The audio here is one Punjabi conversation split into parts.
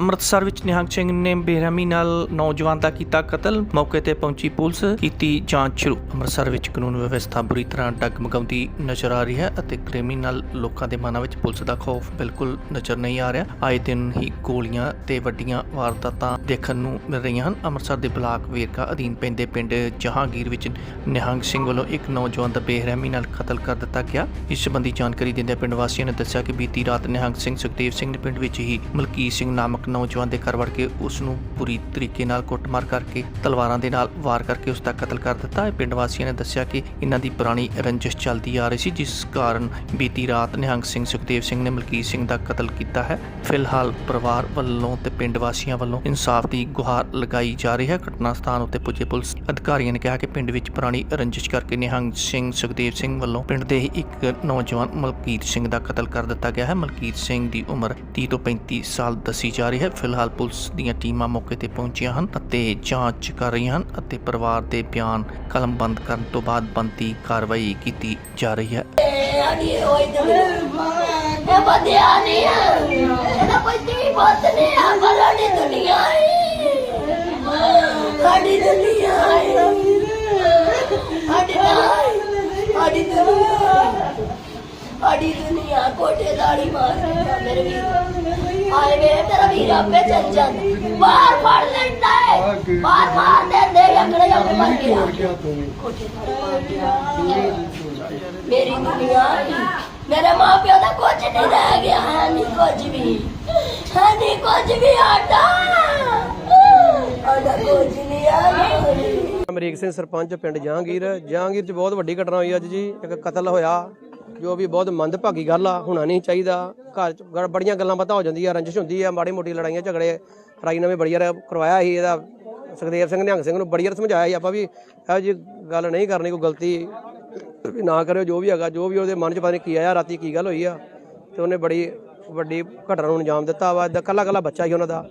ਅੰਮ੍ਰਿਤਸਰ ਵਿੱਚ ਨਿਹੰਗ ਸਿੰਘ ਨੇ ਬੇਰਹਿਮੀ ਨਾਲ ਨੌਜਵਾਨ ਦਾ ਕੀਤਾ ਕਤਲ, ਮੌਕੇ ਤੇ ਪਹੁੰਚੀ ਪੁਲਿਸ, ਕੀਤੀ ਜਾਂਚ ਸ਼ੁਰੂ। ਅੰਮ੍ਰਿਤਸਰ ਵਿੱਚ ਕਾਨੂੰਨ ਵਿਵਸਥਾ ਬੁਰੀ ਤਰ੍ਹਾਂ ਡਗਮਗਾਉਂਦੀ ਨਜ਼ਰ ਆ ਰਹੀ ਹੈ ਅਤੇ ਕ੍ਰਿਮੀਨਲ ਲੋਕਾਂ ਦੇ ਮਨਾਂ ਵਿੱਚ ਪੁਲਿਸ ਦਾ ਖੌਫ ਬਿਲਕੁਲ ਨਜ਼ਰ ਨਹੀਂ ਆ ਰਿਹਾ। ਆਏ ਦਿਨ ਹੀ ਗੋਲੀਆਂ ਤੇ ਵੱਡੀਆਂ ਵਾਰਦਾਤਾਂ ਦੇਖਣ ਨੂੰ ਮਿਲ ਰਹੀਆਂ ਹਨ। ਅੰਮ੍ਰਿਤਸਰ ਦੇ ਬਲਾਕ ਵੇਰਕਾ ਅਧੀਨ ਪੈਂਦੇ ਪਿੰਡ ਜਹਾਂਗੀਰ ਵਿੱਚ ਨਿਹੰਗ ਸਿੰਘ ਵੱਲੋਂ ਇੱਕ ਨੌਜਵਾਨ ਦਾ ਬੇਰਹਿਮੀ ਨਾਲ ਕਤਲ ਕਰ ਦਿੱਤਾ ਗਿਆ। ਇਸ ਸੰਬੰਧੀ ਜਾਣਕਾਰੀ ਦਿੰਦਿਆਂ ਪਿੰਡ ਵਾਸੀਆਂ ਨੇ ਦੱਸਿਆ ਕਿ ਬੀਤੀ ਰਾਤ ਨਿਹੰਗ ਸਿੰਘ ਸੁਖਦੇਵ ਸਿੰਘ ਨੇ ਪਿੰਡ ਵਿੱਚ ਹੀ ਮਲਕੀਤ ਸਿੰਘ ਨਾਮਕ ਨੌਜਵਾਨ ਦੇ ਘਰ ਵੜ ਕੇ ਉਸ ਨੂੰ ਪੂਰੀ ਤਰੀਕੇ ਨਾਲ ਕੁੱਟਮਾਰ ਕਰਕੇ, ਤਲਵਾਰਾਂ ਦੇ ਨਾਲ ਵਾਰ ਕਰਕੇ ਉਸ ਦਾ ਕਤਲ ਕਰ ਦਿੱਤਾ। ਹੈ ਪਿੰਡ ਵਾਸੀਆਂ ਨੇ ਦੱਸਿਆ ਕਿ ਇਹਨਾਂ ਦੀ ਪੁਰਾਣੀ ਰੰਜਿਸ਼ ਚੱਲਦੀ ਆ ਰਹੀ ਸੀ, ਜਿਸ ਕਾਰਨ ਬੀਤੀ ਰਾਤ ਨਿਹੰਗ ਸਿੰਘ ਸੁਖਦੇਵ ਸਿੰਘ ਨੇ ਮਲਕੀਤ ਸਿੰਘ ਦਾ ਕਤਲ ਕੀਤਾ ਹੈ। ਫਿਲਹਾਲ ਪਰਿਵਾਰ ਵੱਲੋਂ ਤੇ ਪਿੰਡ ਵਾਸੀਆਂ ਵੱਲੋਂ ਇਨਸਾਫ ਦੀ ਗੁਹਾਰ ਲਗਾਈ ਜਾ ਰਹੀ ਹੈ। ਘਟਨਾ ਸਥਾਨ ਉੱਤੇ ਪੁੱਜੇ ਪੁਲਿਸ ਅਧਿਕਾਰੀਆਂ ਨੇ ਕਿਹਾ ਕਿ ਪਿੰਡ ਵਿੱਚ ਪੁਰਾਣੀ ਰੰਜਿਸ਼ ਕਰਕੇ ਨਿਹੰਗ ਸਿੰਘ ਸੁਖਦੇਵ ਸਿੰਘ ਵੱਲੋਂ ਪਿੰਡ ਦੇ ਹੀ ਇੱਕ ਨੌਜਵਾਨ ਮਲਕੀਤ ਸਿੰਘ ਦਾ ਕਤਲ ਕਰ ਦਿੱਤਾ ਗਿਆ ਹੈ। ਮਲਕੀਤ ਸਿੰਘ ਦੀ ਉਮਰ 30 ਤੋਂ 35 ਸਾਲ ਦੱਸੀ ਜਾ ਰਹੀ ਹੈ ਫਿਲਹਾਲ ਪੁਲਿਸ ਦੀਆਂ ਟੀਮਾਂ ਮੌਕੇ ਤੇ ਪਹੁੰਚੀਆਂ ਹਨ ਅਤੇ ਜਾਂਚ ਕਰ ਰਹੀਆਂ ਹਨ ਅਤੇ ਪਰਿਵਾਰ ਦੇ ਬਿਆਨ ਕਲਮਬੰਦ ਕਰਨ ਤੋਂ ਬਾਅਦ ਬੰਦੀ ਕਾਰਵਾਈ ਕੀਤੀ ਜਾ ਰਹੀ ਹੈ ਇਹ ਬੰਦਿਆ ਨਹੀਂ ਹੈ ਇਹਦਾ ਕੋਈ ਦੀ ਬਾਤ ਨਹੀਂ ਹੈ ਬਲਾੜੀ ਦੁਨੀਆ ਹੈ ਸਾਡੀ ਦੁਨੀਆ ਹੈ ਸਾਡੀ ਦੁਨੀਆ ਸਾਡੀ ਦੁਨੀਆ ਸਾਡੀ ਦੁਨੀਆ ਕੋਟੇ ਦਾੜੀ ਮਾਰ ਮੇਰੇ ਵੀਰ ਆਏ ਵੇ, ਤੇਰਾ ਵੀਰ ਆਪੇ ਚੱਲ ਜਾ ਬਾਹਰ ਫੜ ਲੈਂਦਾ ਹੈ ਬਾਹਰ ਮਾਰ ਦਿੰਦੇ ਅਗਲੇ ਆਪੇ ਮਰ ਗਿਆ। ਕੋਟੇ ਦਾੜੀ ਮਾਰ ਗਿਆ। ਮੇਰੀ ਦੁਨੀਆ ਮੇਰੇ ਮਾਂ ਦਾ ਕੁਝ ਨਹੀਂ ਰਹਿ ਗਿਆ। ਹੈ ਨਹੀਂ ਕੁਝ ਵੀ। ਹੈ ਨਹੀਂ ਕੁਝ ਵੀ ਆਟਾ। ਆਟਾ ਕੁਝ ਨਹੀਂ ਆ ਅਮਰੀਕ ਸਿੰਘ ਸਰਪੰਚ ਪਿੰਡ ਜਹਾਂਗੀਰ। ਜਹਾਂਗੀਰ 'ਚ ਬਹੁਤ ਵੱਡੀ ਘਟਨਾ ਹੋਈ ਅੱਜ ਜੀ। ਇੱਕ ਕਤਲ ਹੋਇਆ। ਜੋ ਵੀ ਬਹੁਤ ਮੰਦਭਾਗੀ ਗੱਲ ਆ, ਹੋਣਾ ਨਹੀਂ ਚਾਹੀਦਾ। ਘਰ 'ਚ ਗੜ- ਬੜੀਆਂ ਗੱਲਾਂ ਬਾਤਾਂ ਹੋ ਜਾਂਦੀਆਂ, ਰੰਜਿਸ਼ ਹੁੰਦੀ ਆ, ਮਾੜੀ ਮੋਟੀ ਲੜਾਈਆਂ, ਝਗੜੇ। ਰਾਈ ਨਵੇਂ ਬੜੀ ਵਾਰ ਕਰਵਾਇਆ ਸੀ ਇਹਦਾ, ਸੁਖਦੇਵ ਸਿੰਘ ਨਿਹੰਗ ਸਿੰਘ ਨੂੰ ਬੜੀ ਵਾਰ ਸਮਝਾਇਆ ਸੀ, ਆਪਾਂ ਵੀ ਇਹੋ ਜੀ ਗੱਲ ਨਹੀਂ ਕਰਨੀ, ਕੋਈ ਗਲਤੀ ਵੀ ਨਾ ਕਰਿਓ, ਜੋ ਵੀ ਹੈਗਾ, ਜੋ ਵੀ ਉਹਦੇ ਮਨ 'ਚ ਪਤਾ ਨਹੀਂ ਕੀ ਆਇਆ, ਰਾਤੀ ਕੀ ਗੱਲ ਹੋਈ ਆ। ਤੇ ਉਹਨੇ ਬੜੀ ਵੱਡੀ ਘਟਨਾ ਨੂੰ ਅੰਜਾਮ ਦਿੱਤਾ ਵਾ ਇਦਾਂ ਕੱਲਾ ਕੱਲਾ ਬੱਚਾ ਸੀ ਉਹਨਾਂ ਦਾ।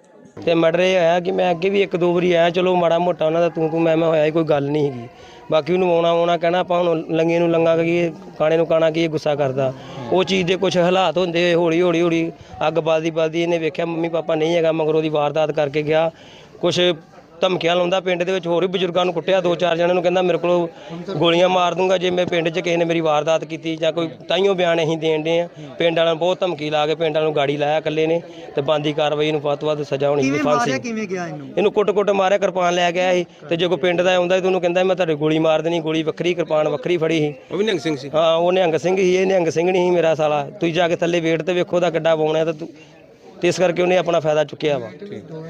ਤੇ ਮਰਡਰ ਇਹ ਹੋਇਆ ਕਿ ਮੈਂ ਅੱਗੇ ਵੀ ਇੱਕ ਦੋ ਵਾਰੀ ਆਇਆ ਚਲੋ ਮਾੜਾ ਮੋਟਾ ਉਹਨਾਂ ਦਾ ਤੂੰ ਤੂੰ ਮੈਂ ਮੈਂ ਹੋਇਆ ਸੀ, ਕੋਈ ਗੱਲ ਨਹੀਂ ਹੈਗੀ। ਬਾਕੀ ਉਹਨੂੰ ਆਉਣਾ ਆਉਣਾ ਕਹਿਣਾ ਆਪਾਂ ਹੁਣ ਲੰਗੇ ਨੂੰ ਲੰਗਾ ਕਿ ਕਾਣੇ ਨੂੰ ਕਾਣਾ ਕਿ ਇਹ ਗੁੱਸਾ ਕਰਦਾ। ਉਹ ਚੀਜ਼ ਦੇ ਕੁਝ ਹਾਲਾਤ ਹੁੰਦੇ ਹੋਏ ਹੌਲੀ ਹੌਲੀ ਹੌਲੀ ਅੱਗ ਬਲਦੀ ਬਲਦੀ ਇਹਨੇ ਵੇਖਿਆ ਮੰਮੀ ਪਾਪਾ ਨਹੀਂ ਹੈਗਾ ਮਗਰੋਂ ਦੀ ਵਾਰਦਾਤ ਕਰਕੇ ਗਿਆ। ਕੁਝ ਧਮਕੀਆਂ ਲਾਉਂਦਾ ਪਿੰਡ ਦੇ ਵਿੱਚ ਹੋਰ ਵੀ ਬਜ਼ੁਰਗਾਂ ਨੂੰ ਕੁੱਟਿਆ ਦੋ ਚਾਰ ਜਣਿਆਂ ਨੂੰ ਕਹਿੰਦਾ ਮੇਰੇ ਕੋਲ ਗੋਲੀਆਂ ਮਾਰ ਦੂੰਗਾ ਜੇ ਮੇਰੇ ਪਿੰਡ 'ਚ ਕਿਸੇ ਨੇ ਮੇਰੀ ਵਾਰਦਾਤ ਕੀਤੀ ਜਾਂ ਕੋਈ ਤਾਈਓ ਬਿਆਨ ਅਸੀਂ ਦੇਣ ਦੇ ਆ। ਪਿੰਡ ਵਾਲਿਆਂ ਨੂੰ ਬਹੁਤ ਧਮਕੀ ਲਾ ਕੇ ਪਿੰਡ ਵਾਲਿਆਂ ਨੂੰ ਗਾੜੀ ਲਾਇਆ ਇਕੱਲੇ ਨੇ ਤੇ ਬੰਦੀ ਕਾਰਵਾਈ ਨੂੰ ਵੱਧ ਤੋਂ ਵੱਧ ਸਜ਼ਾ ਹੋਣੀ ਚਾਹੀਦੀ ਫਾਂਸੀ। ਕਿਵੇਂ ਗਿਆ ਇਹਨੂੰ? ਇਹਨੂੰ ਕੁੱਟ-ਕੁੱਟ ਮਾਰਿਆ ਕਿਰਪਾਨ ਲੈ ਗਿਆ ਸੀ ਤੇ ਜੇ ਕੋਈ ਪਿੰਡ ਦਾ ਆਉਂਦਾ ਤੇ ਉਹਨੂੰ ਕਹਿੰਦਾ ਮੈਂ ਤੁਹਾਡੇ ਗੋਲੀ ਮਾਰ ਦੇਣੀ ਗੋਲੀ ਵੱਖਰੀ ਕਿਰਪਾਨ ਵੱਖਰੀ ਫੜੀ ਸੀ। ਉਹ ਵੀ ਨਿਹੰਗ ਸਿੰਘ ਸੀ? ਹਾਂ ਉਹ ਨਿਹੰਗ ਸਿੰਘ ਸੀ ਇਹ ਨਿਹੰਗ ਸਿੰਘ ਨਹੀਂ ਸੀ ਮੇਰਾ ਸਾਲਾ। ਤੁਸੀਂ ਜਾ ਕੇ ਥੱਲੇ ਵੇਟ ਤੇ ਵੇਖੋ ਉਹਦਾ ਕਿੱਡਾ ਬੋਣਾ ਤਾਂ ਤੂੰ ਇਸ ਕਰਕੇ ਉਹਨੇ ਆਪਣਾ ਫਾਇਦਾ ਚੁੱਕਿਆ ਵਾ।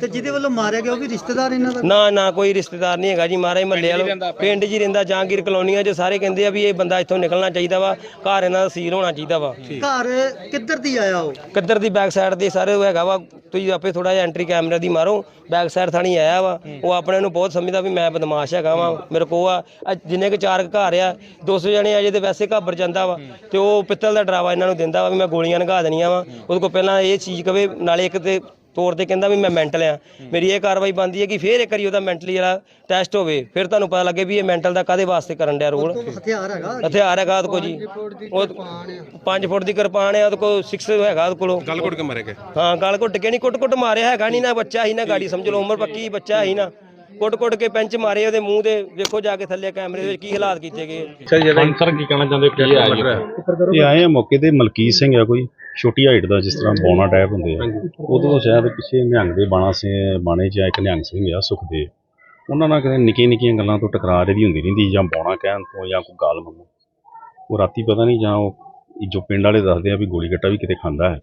ਤੇ ਜਿਹਦੇ ਵੱਲੋਂ ਮਾਰਿਆ ਗਿਆ ਉਹ ਵੀ ਰਿਸ਼ਤੇਦਾਰ ਇਹਨਾਂ ਦਾ? ਨਾ ਨਾ ਕੋਈ ਰਿਸ਼ਤੇਦਾਰ ਨਹੀਂ ਹੈਗਾ ਜੀ ਮਹਾਰਾਜ ਮਹੱਲੇ ਵਾਲੋ। ਪਿੰਡ ਹੀ ਰਹਿੰਦਾ ਜਾਂਗੀਰ ਕਲੋਨੀਆਂ 'ਚ ਸਾਰੇ ਕਹਿੰਦੇ ਆ ਵੀ ਇਹ ਬੰਦਾ ਇੱਥੋਂ ਨਿਕਲਣਾ ਚਾਹੀਦਾ ਵਾ ਘਰ ਇਹਨਾਂ ਦਾ ਸੀਲ ਹੋਣਾ ਚਾਹੀਦਾ ਵਾ। ਘਰ ਕਿੱਧਰ ਦੀ ਆਇਆ ਉਹ? ਕਿੱਧਰ ਦੀ ਬੈਕ ਸਾਈਡ ਦੇ ਸਾਰੇ ਉਹ ਹੈਗਾ ਵਾ ਤੁਸੀਂ ਆਪੇ ਥੋੜਾ ਜਿਹਾ ਐਂਟਰੀ ਕੈਮਰੇ ਦੀ ਮਾਰੋ ਬੈਕ ਸਾਈਡ ਥਾਣੀ ਆਇਆ ਵਾ। ਉਹ ਆਪਣੇ ਨੂੰ ਬਹੁਤ ਸਮਝਦਾ ਵੀ ਮੈਂ ਬਦਮਾਸ਼ ਹੈਗਾ ਵਾ ਮੇਰੇ ਕੋ ਆ ਜਿੰਨੇ ਕੁ ਚਾਰ ਕੁ ਘਰ ਆ 200 ਜਣੇ ਅਜੇ ਤੇ ਵੈਸੇ ਘਾਬਰ ਜਾਂਦਾ ਵਾ। ਤੇ ਉਹ ਪਿੱਤਲ ਦਾ ਡਰਾਵਾ ਇਹਨਾਂ ਨੂੰ ਦਿੰਦਾ ਵਾ ਵੀ ਮੈਂ ਗੋਲੀਆਂ ਨਗਾ ਦੇਣੀਆਂ ਵਾ। ਉਹਦੇ ਕੋਲ ਪਹਿਲਾਂ ਇਹ ਚੀਜ਼ ਕਵੇ ਨਾਲੇ ਇੱਕ ਤੇ ਤੌਰ ਤੇ ਕਹਿੰਦਾ ਵੀ ਮੈਂ ਮੈਂਟਲ ਆ। ਮੇਰੀ ਇਹ ਕਾਰਵਾਈ ਬੰਦੀ ਹੈ ਕਿ ਫੇਰ ਇੱਕ ਵਾਰੀ ਉਹਦਾ ਮੈਂਟਲੀ ਜਿਹੜਾ ਟੈਸਟ ਹੋਵੇ ਫਿਰ ਤੁਹਾਨੂੰ ਪਤਾ ਲੱਗੇ ਵੀ ਇਹ ਮੈਂਟਲ ਦਾ ਕਾਦੇ ਵਾਸਤੇ ਕਰਨ ਡਿਆ ਰੋਲ। ਹਥਿਆਰ ਹੈਗਾ ਹਥਿਆਰ ਹੈਗਾ ਉਹਦੇ ਕੋਲ ਜੀ। ਉਹ 5 ਫੁੱਟ ਦੀ ਕਿਰਪਾਨ ਹੈ ਉਹਦੇ ਕੋਲ 6 ਹੈਗਾ ਉਹਦੇ ਕੋਲ। ਗੱਲ ਘੁੱਟ ਕੇ ਮਾਰੇ ਗਏ ਹਾਂ ਗਲ ਘੁੱਟ ਕੇ ਨਹੀਂ ਕੁੱਟ ਕੁੱਟ ਮਾਰਿਆ ਹੈਗਾ ਨਹੀਂ ਨਾ ਬੱਚਾ ਹੀ ਨਾ ਗਾੜੀ ਸਮਝ ਲਓ ਉਮਰ ਪੱਕੀ ਬੱਚਾ ਹੀ ਨਾ। ਕੁੱਟ ਕੁੱਟ ਕੇ ਪੈਂਚ ਮਾਰੇ ਉਹਦੇ ਮੂੰਹ ਦੇ ਵੇਖੋ ਜਾ ਕੇ ਥੱਲੇ ਕੈਮਰੇ ਦੇ ਵਿੱਚ ਕੀ ਹਾਲਾਤ ਕੀਤੇ ਗਏ। ਸਰ ਕੀ ਕਹਿਣਾ ਚਾਹੁੰਦੇ ਕੀ ਹੈ ਜੀ? ਇਹ ਆਏ ਆ ਮੌਕੇ ਤੇ ਮਲਕੀਤ ਸਿੰਘ ਆ ਕੋਈ। ਛੋਟੀ ਹਾਈਟ ਦਾ ਜਿਸ ਤਰ੍ਹਾਂ ਬੌਣਾ ਟਾਈਪ ਹੁੰਦੇ ਆ ਉਦੋਂ ਸ਼ਾਇਦ ਪਿੱਛੇ ਨਿਹੰਗ ਦੇ ਬਾਣਾ ਸੇ ਬਾਣੇ 'ਚ ਆ ਇੱਕ ਨਿਹੰਗ ਸਿੰਘ ਆ ਸੁਖਦੇਵ ਉਹਨਾਂ ਨਾਲ ਕਦੇ ਨਿੱਕੀਆਂ ਨਿੱਕੀਆਂ ਗੱਲਾਂ ਤੋਂ ਟਕਰਾਰ ਇਹਦੀ ਹੁੰਦੀ ਰਹਿੰਦੀ ਜਾਂ ਬੌਣਾ ਕਹਿਣ ਤੋਂ ਜਾਂ ਕੋਈ ਗਾਲ ਮੰਨੋ ਉਹ ਰਾਤੀ ਪਤਾ ਨਹੀਂ ਜਾਂ ਉਹ ਜੋ ਪਿੰਡ ਵਾਲੇ ਦੱਸਦੇ ਆ ਵੀ ਗੋਲੀ ਗੱਟਾ ਵੀ ਕਿਤੇ ਖਾਂਦਾ ਹੈ।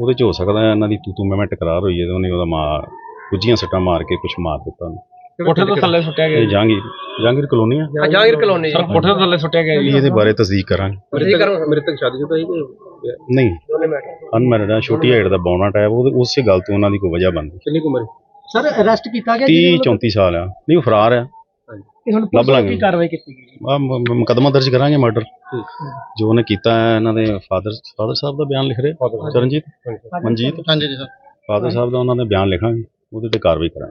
ਉਹਦੇ ਚ ਹੋ ਸਕਦਾ ਹੈ ਇਹਨਾਂ ਦੀ ਤੂੰ ਤੂੰ ਮੈਂ ਮੈਂ ਟਕਰਾਰ ਹੋਈ ਹੈ ਤੇ ਉਹਨੇ ਉਹਦਾ ਮਾਰ ਗੁੱਜੀਆਂ ਸੱਟਾਂ ਮਾਰ ਕੇ ਕੁਛ ਮਾਰ ਦਿੱਤਾ ਉਹਨੂੰ। ਕੋਠੇ ਤੋਂ ਥੱਲੇ ਸੁੱਟਿਆ ਗਿਆ ਇਹ ਜਹਾਂਗੀਰ ਜਹਾਂਗੀਰ ਕਲੋਨੀ ਆ। ਜਹਾਂਗੀਰ ਕਲੋਨੀ ਸਰ ਕੋਠੇ ਤੋਂ ਥੱਲੇ ਸੁੱਟਿਆ ਗਿਆ ਜੀ। ਇਹਦੇ ਬਾਰੇ ਤਸਦੀਕ ਕਰਾਂਗੇ। ਮ੍ਰਿਤਕ ਮ੍ਰਿਤਕ ਸ਼ਾਦੀशुदा ਹੀ ਨਹੀਂ। ਅਨਮੈਰਿਡ ਆ ਛੋਟੀ ਹਾਈਟ ਦਾ ਬੌਣਾ ਟਾਈਪ ਉਹਦੇ ਉਸੇ ਗੱਲ ਤੋਂ ਉਹਨਾਂ ਦੀ ਕੋਈ ਵਜ੍ਹਾ ਬਣਦੀ ਕਿੰਨੀ ਕੁ ਉਮਰ ਸਰ ਅਰੈਸਟ ਕੀਤਾ ਗਿਆ 30 34 ਸਾਲ ਆ। ਨਹੀਂ ਉਹ ਫਰਾਰ ਆ। ਤੇ ਹੁਣ ਲੱਭ ਪੁਲਿਸ ਵੱਲੋਂ ਲਾਂਗੇ। ਕੀ ਕਾਰਵਾਈ ਕੀਤੀ ਗਈ? ਆ ਮੁਕਦਮਾ ਦਰਜ ਕਰਾਂਗੇ ਮਰਡਰ ਜੋ ਉਹਨੇ ਕੀਤਾ ਹੈ ਇਹਨਾਂ ਦੇ ਫਾਦਰ ਫਾਦਰ ਸਾਹਿਬ ਦਾ ਬਿਆਨ ਲਿਖ ਰਹੇ? ਚਰਨਜੀਤ? ਮਨਜੀਤ? ਹਾਂਜੀ ਜੀ ਸਰ ਫਾਦਰ ਸਾਹਿਬ ਦਾ ਉਹਨਾਂ ਦੇ ਬਿਆਨ ਲਿਖਾਂਗੇ ਉਹਦੇ ਤੇ ਕਾਰਵਾਈ ਕਰਾਂਗੇ।